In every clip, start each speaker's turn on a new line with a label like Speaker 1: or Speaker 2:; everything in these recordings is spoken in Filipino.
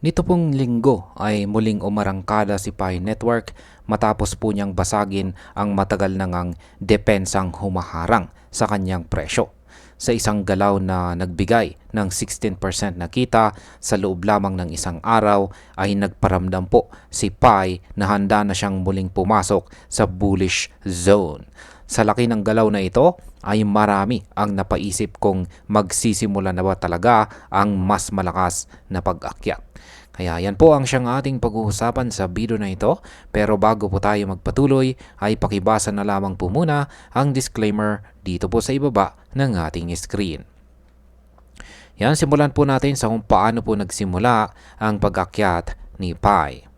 Speaker 1: Nito pong linggo ay muling umarangkada si Pi Network matapos po niyang basagin ang matagal na ngang depensang humaharang sa kanyang presyo. Sa isang galaw na nagbigay ng 16% na kita sa loob lamang ng isang araw ay nagparamdam po si Pi na handa na siyang muling pumasok sa bullish zone. Sa laki ng galaw na ito ay marami ang napaisip kung magsisimula na ba talaga ang mas malakas na pag-akyat. Kaya yan po ang siyang ating pag-uusapan sa video na ito. Pero bago po tayo magpatuloy ay pakibasa na lamang po muna ang disclaimer dito po sa ibaba ng ating screen. Yan, simulan po natin sa kung paano po nagsimula ang pag-akyat ni Pi.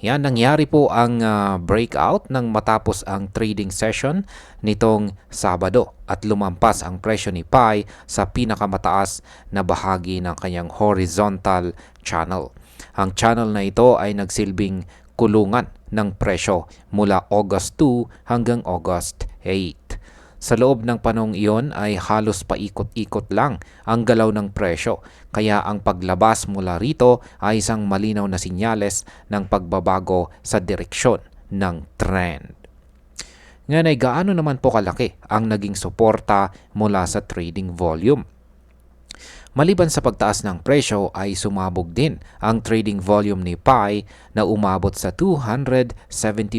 Speaker 1: Yan, nangyari po ang uh, breakout nang matapos ang trading session nitong Sabado at lumampas ang presyo ni Pi sa pinakamataas na bahagi ng kanyang horizontal channel. Ang channel na ito ay nagsilbing kulungan ng presyo mula August 2 hanggang August 8. Sa loob ng panong iyon ay halos paikot-ikot lang ang galaw ng presyo, kaya ang paglabas mula rito ay isang malinaw na sinyales ng pagbabago sa direksyon ng trend. Ngayon ay gaano naman po kalaki ang naging suporta mula sa trading volume. Maliban sa pagtaas ng presyo ay sumabog din ang trading volume ni Pi na umabot sa 270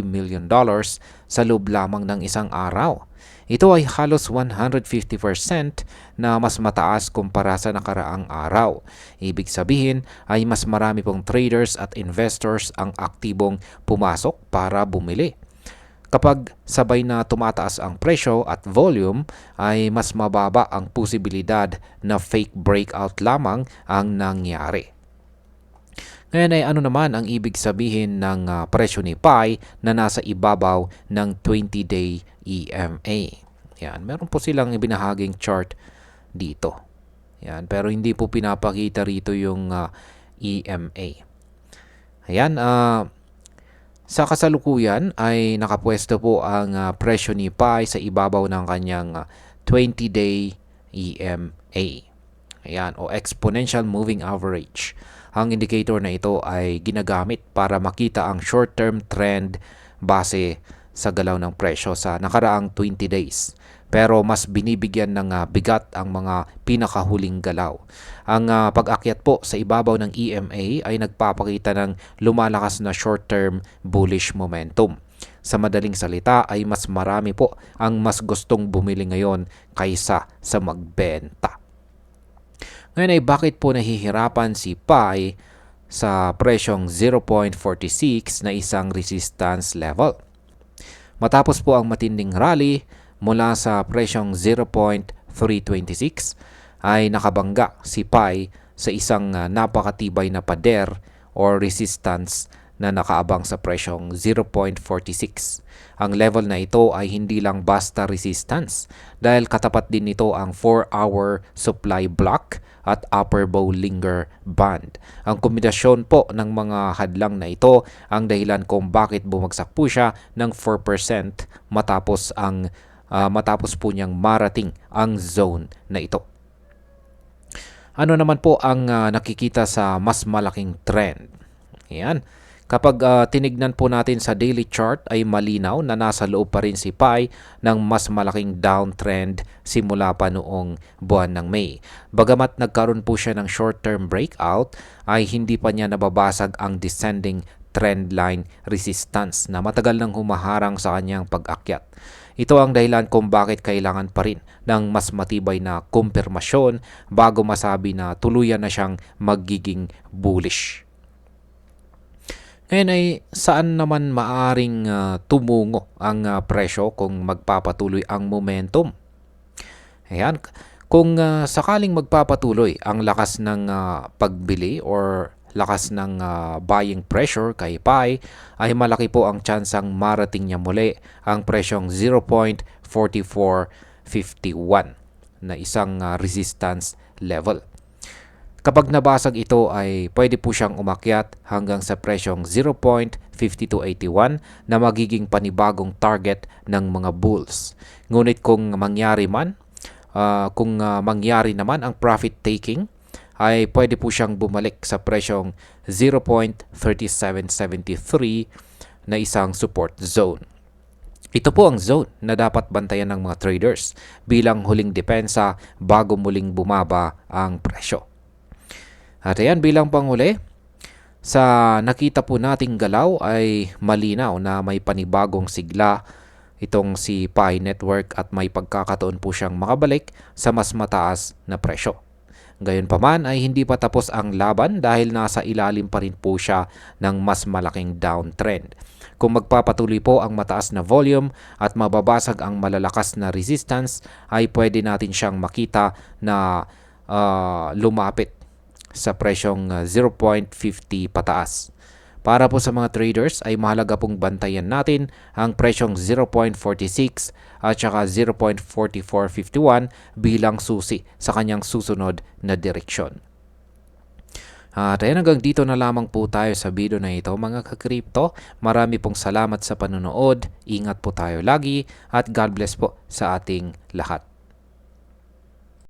Speaker 1: million dollars sa loob lamang ng isang araw. Ito ay halos 150% na mas mataas kumpara sa nakaraang araw. Ibig sabihin ay mas marami pong traders at investors ang aktibong pumasok para bumili. Kapag sabay na tumataas ang presyo at volume, ay mas mababa ang posibilidad na fake breakout lamang ang nangyari. Ngayon ay ano naman ang ibig sabihin ng uh, presyo ni Pi na nasa ibabaw ng 20-day EMA. Yan, meron po silang ibinahaging chart dito. Yan, pero hindi po pinapakita rito yung uh, EMA. Ayan, uh, sa kasalukuyan ay nakapwesto po ang uh, presyo ni Pi sa ibabaw ng kanyang uh, 20-day EMA. Ayan, o Exponential Moving Average. Ang indicator na ito ay ginagamit para makita ang short-term trend base sa galaw ng presyo sa nakaraang 20 days pero mas binibigyan ng uh, bigat ang mga pinakahuling galaw. Ang uh, pag-akyat po sa ibabaw ng EMA ay nagpapakita ng lumalakas na short-term bullish momentum. Sa madaling salita ay mas marami po ang mas gustong bumili ngayon kaysa sa magbenta. Ngayon ay bakit po nahihirapan si Pi sa presyong 0.46 na isang resistance level? Matapos po ang matinding rally, mula sa presyong 0.326 ay nakabangga si Pi sa isang uh, napakatibay na pader or resistance na nakaabang sa presyong 0.46. Ang level na ito ay hindi lang basta resistance dahil katapat din nito ang 4-hour supply block at upper bow linger band. Ang kombinasyon po ng mga hadlang na ito ang dahilan kung bakit bumagsak po siya ng 4% matapos ang uh, matapos po niyang marating ang zone na ito. Ano naman po ang uh, nakikita sa mas malaking trend? Ayan. Kapag uh, tinignan po natin sa daily chart ay malinaw na nasa loob pa rin si Pi ng mas malaking downtrend simula pa noong buwan ng May. Bagamat nagkaroon po siya ng short-term breakout ay hindi pa niya nababasag ang descending trendline resistance na matagal nang humaharang sa kanyang pag-akyat. Ito ang dahilan kung bakit kailangan pa rin ng mas matibay na kumpirmasyon bago masabi na tuluyan na siyang magiging bullish. Ngayon ay saan naman maaring uh, tumungo ang uh, presyo kung magpapatuloy ang momentum? Ayan, kung uh, sakaling magpapatuloy ang lakas ng uh, pagbili or lakas ng uh, buying pressure kay Pi ay malaki po ang tsansang marating niya muli ang presyong 0.4451 na isang uh, resistance level. Kapag nabasag ito ay pwede po siyang umakyat hanggang sa presyong 0.5281 na magiging panibagong target ng mga bulls. Ngunit kung mangyari man, uh, kung uh, mangyari naman ang profit taking ay pwede po siyang bumalik sa presyong 0.3773 na isang support zone. Ito po ang zone na dapat bantayan ng mga traders bilang huling depensa bago muling bumaba ang presyo. At ayan bilang panghuli, sa nakita po nating galaw ay malinaw na may panibagong sigla itong si Pi Network at may pagkakataon po siyang makabalik sa mas mataas na presyo. Gayunpaman ay hindi pa tapos ang laban dahil nasa ilalim pa rin po siya ng mas malaking downtrend. Kung magpapatuloy po ang mataas na volume at mababasag ang malalakas na resistance ay pwede natin siyang makita na ah, lumapit sa presyong ah, 0.50 pataas. Para po sa mga traders ay mahalaga pong bantayan natin ang presyong 0.46 at saka 0.4451 bilang susi sa kanyang susunod na direksyon. At ayan hanggang dito na lamang po tayo sa video na ito mga kakripto. Marami pong salamat sa panonood. Ingat po tayo lagi at God bless po sa ating lahat.